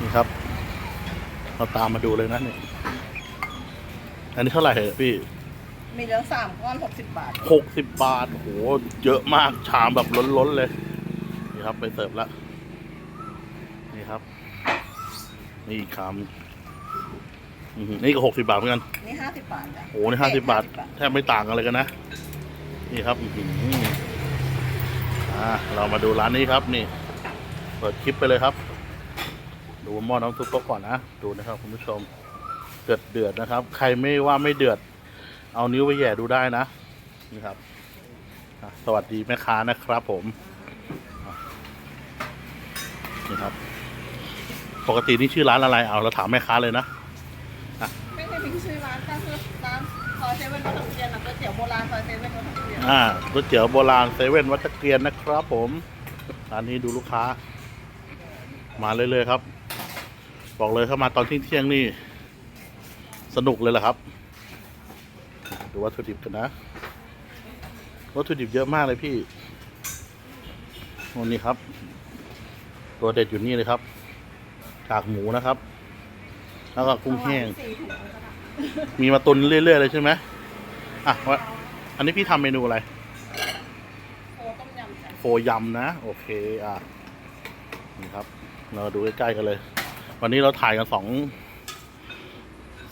นี่ครับ เราตามมาดูเลยนะนี่อันนี้เท่าไหร่เหรอพี่มีเหลืองสามก้อนหกสิบบาทหกสิบบาทโหเยอะมากชามแบบล้นๆเลย นี่ครับไปเสิร์ฟแล้วนี่ครับ นี่อีกคำอื้อหือนี่ก็หกสิบาทเหมือนกันนี่ห้าสิบบาทจ้ะโอ้โหนี่ห้าสิบบาท แทบไม่ต่างกันเลยกันนะ นี่ครับอื้อหืออ่าเรามาดูร้านนี้ครับ นี่เปิดคลิปไปเลยครับ ดูหม้อน้ำซุปก็ก่อนนะ ดูนะครับคุณผู้ชมเดือดเดือดนะครับ ใครไม่ว่าไม่เดือด เอานิ้วไปแหย่ดูได้นะนี่ครับสวัสดีแม่ค้านะครับผมนี่ครับ ปกตินี่ชื่อร้านอะไรเอาเราถามแม่ค้าเลยนะไม่ใช่มีชื่อร้านก็คือร้านซอยเซเว่นวัดตะเกียนนะก๋วยเตี๋ยวโบราณซอยเซเว่นวัดตะเกียนอ่าก๋วยเตี๋ยวโบราณเซเว่นวัดตะเกียนนะครับ ผมร้านนี้ดูลูกค้า มาเรื่อยๆครับ บอกเลยเข้ามาตอนเที่ยงๆนี่ สนุกเลยแหละครับ ดูวัตถุดิบกันนะ วัตถุดิบเยอะมากเลยพี่วันนี้ครับ ตัวเด็ดอยู่นี่เลยครับกากหมูนะครับ แล้วก็กุ้งแห้งสี่ถุงก็ได้มีมาตุนเรื่อยๆเลยใช่ไหมอะวะอันนี้พี่ทำเมนูอะไรโคต้มยำจ้ะโฟยำนะ โอเค อะ นี่ครับ เราดูใกล้ๆกันเลย วันนี้เราถ่ายกันสอง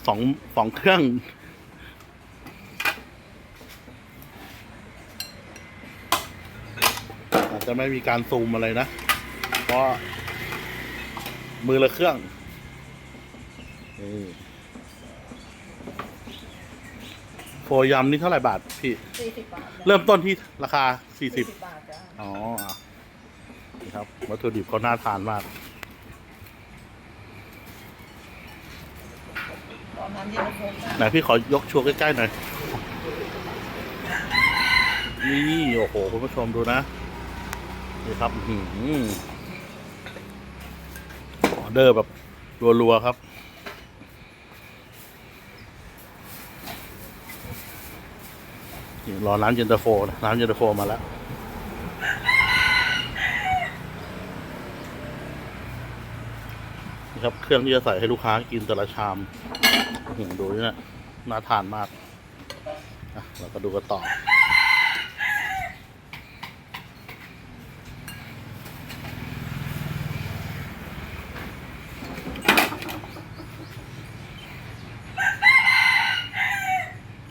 สองสองเครื่องอาจจะไม่มีการซูมอะไรนะ เพราะมือละเครื่องนี่โฟยำนี่เท่าไหร่บาทพี่ สี่สิบบาทจ้ะเริ่มต้นที่ราคาสี่สิบบาทจ้ะ อ๋ออะนี่ครับ วัตถุดิบเขาน่าทานมาก ตอนนั้นเย็นตาโฟจ้ะ ไหนพี่ขอยกชัวร์ใกล้ๆหน่อย นี่โอ้โหคุณผู้ชมดูนะ นี่ครับออเดอร์แบบรัวๆครับรอน้ำเย็นตาโฟนะน้ำเย็นตาโฟมาแล้วนี่ครับเครื่องที่จะใส่ให้ลูกค้ากินแต่ละชาม หือดูนี่นะน่าทานมากอะเราก็ดูกันต่อ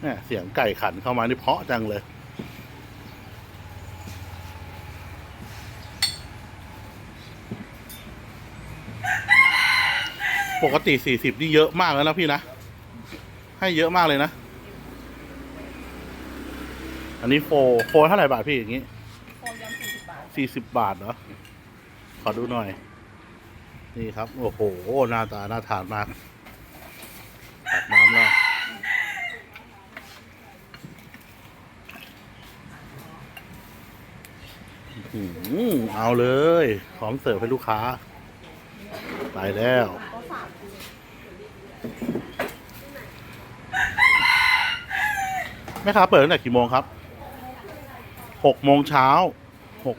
แหม่เสียงไก่ขันเข้ามานี่เพาะจังเลยปกติสี่สิบนี่เยอะมากแล้วนะพี่นะ ให้เยอะมากเลยนะ อันนี้โฟโฟเท่าไหร่บาทพี่อย่างงี้โคยำสี่สิบบาทสี่สิบบาทเหรอ ขอดูหน่อย นี่ครับ โอ้โห หน้าตา น่าทานมากตักน้ำแล้วอื้อหือเอาเลย พร้อมเสิร์ฟให้ลูกค้า ไปแล้ว ก็ฝาก แม่ค้าเปิดตั้งแต่กี่โมงครับหกโมงเช้าหก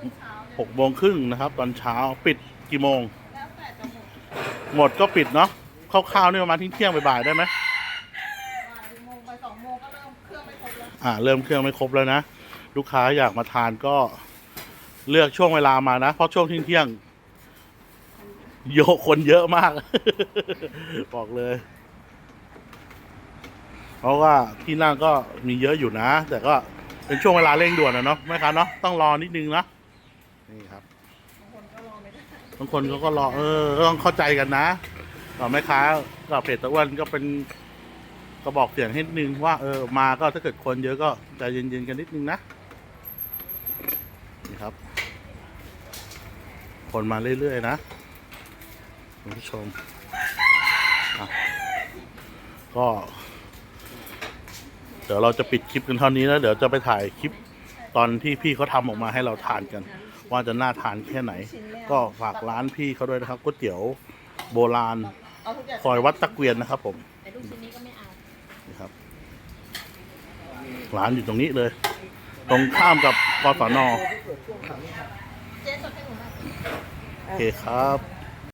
หกโมงครึ่งนะครับ ตอนเช้าปิดกี่โมง หมดก็ปิดเนาะคร่าวๆนี่ประมาณเที่ยงบ่ายๆได้ไหมบ่ายโมงไปสองโมงก็เริ่มเครื่องไม่ครบแล้วอ่าเริ่มเครื่องไม่ครบแล้วนะ ลูกค้าอยากมาทานก็เลือกช่วงเวลามานะ เพราะช่วงเที่ยงโยคนเยอะมาก บอกเลย เพราะว่าที่นั่งก็มีเยอะอยู่นะ แต่ก็เป็นช่วงเวลาเร่งด่วนนะเนาะแม่ค้าเนาะต้องรอนิดนึงนะนี่ครับบางคนก็รอไม่ได้บางคนเขาก็รอเออก็ต้องเข้าใจกันนะต่อแม่ค้ากับเพจตะอ้วนก็เป็นกระบอกเสียงให้นิดนึงว่าเออมาก็ถ้าเกิดคนเยอะก็ใจเย็นๆกันนิดนึงนะนี่ครับ คนมาเรื่อยๆนะคุณผู้ชมอะก็เดี๋ยวเราจะปิดคลิปกันเท่านี้แล้วเดี๋ยวจะไปถ่ายคลิปตอนที่พี่เขาทำออกมาให้เราทานกัน ว่าจะน่าทานแค่ไหนชิ้นแรก็ฝากร้านพี่เขาด้วยนะครับก๋วยเตี๋ยวโบราณเอาทุกอย่างซอยวัดตะเกวียนนะครับ ผมแต่ลูกชิ้นนี้ก็ไม่เอานี่ครับร้านอยู่ตรงนี้เลย ตรงข้ามกับกศนเจ๊จดให้หนูหน่อยโอเคครับ